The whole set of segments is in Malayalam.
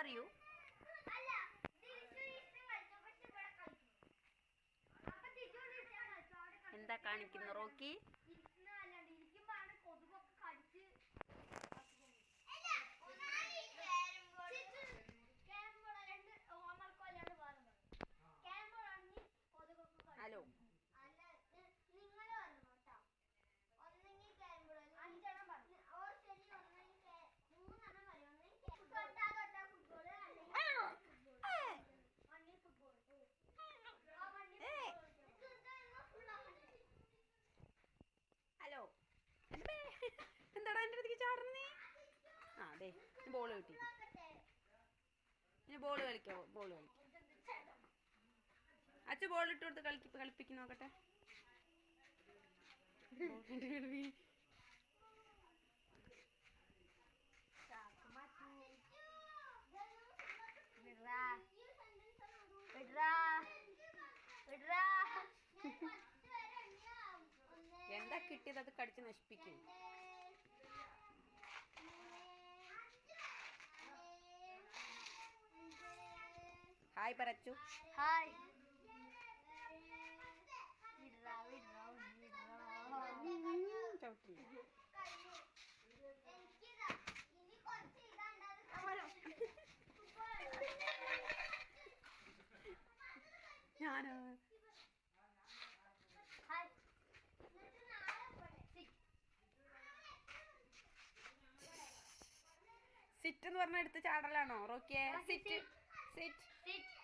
ആർ യു എന്താ കാണിക്കുന്നു ഇഷ്ടം അതെ ബോൾ കിട്ടി. ഇനി ബോൾ കളിക്കോ ബോൾ കളിക്കാം. അച്ഛ ബോൾ ഇട്ട് കൊടുത്ത് കളിക്ക് കളിപ്പിക്ക് നോക്കട്ടെ. എന്താ കിട്ടിയത്? അത് കടിച്ച് നശിപ്പിക്കും. ഹായ് പറച്ചു. ഹായ്. വിടറാ വിടറാ വിടറാ ചവിട്ടി. ഞാനോ. സിറ്റ് എന്ന് പറഞ്ഞ എടുത്ത് ചാടലാണോ? റോക്കിയെ. Sit sit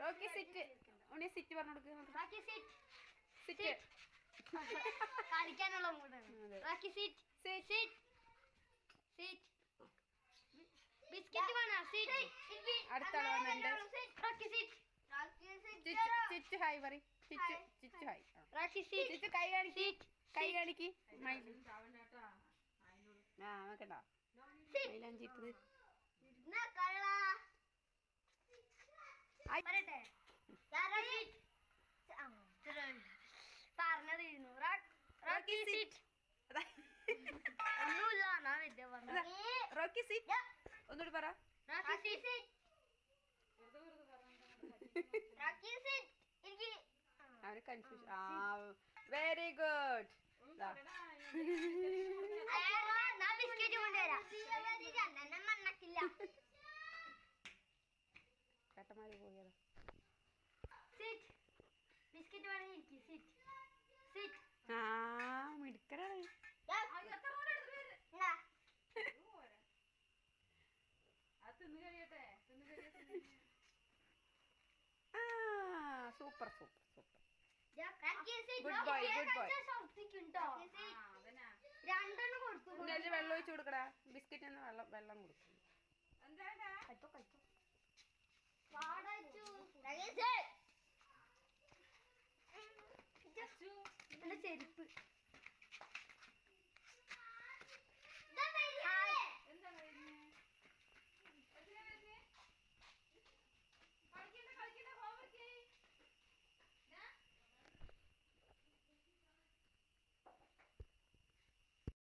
Rocky sit Unni sit പറഞ്ഞു കൊടുക്ക് സിറ്റ് കളിക്കാനുള്ള. ബാക്കി സീറ്റ് സീറ്റ് സീറ്റ് ബിസ്ക്കറ്റ് വേണോ? സീറ്റ് അടുത്ത ചിച്ചു ചിച്ചു ഹായ് പറ ചിച്ചു ചിച്ചു ഹായ് ചിച്ചു കൈ കാണിക്ക്. കൈ കാണിക്ക്. മൈല പറയട്ടെ പറഞ്ഞതിരുന്നു റോക്കി സീറ്റ് ഒന്നുകൂടി പറ അവന് കൺഫ്യൂഷൻ ആ വെരി ഗുഡ് ഞാൻ ബിസ്ക്കറ്റ് കൊണ്ടുവരാം രണ്ടെണ്ണം മണ്ണക്കില്ല കട്ടമാരി പോയതാ സീറ്റ് ബിസ്ക്കറ്റ് വേണമെങ്കിൽ എനിക്ക് സീറ്റ് സീറ്റ് ആ മിടുക്കരാണ്. Super super super. Good boy, good boy. രണ്ടെണ്ണം ഉണ്ണിയല്ലേ വെള്ളം ഒഴിച്ചു കൊടുക്കടാ. ബിസ്ക്കറ്റ് എന്ന് വെള്ളം വെള്ളം കൊടുക്കും. കഴിച്ചോ കഴിച്ചോ like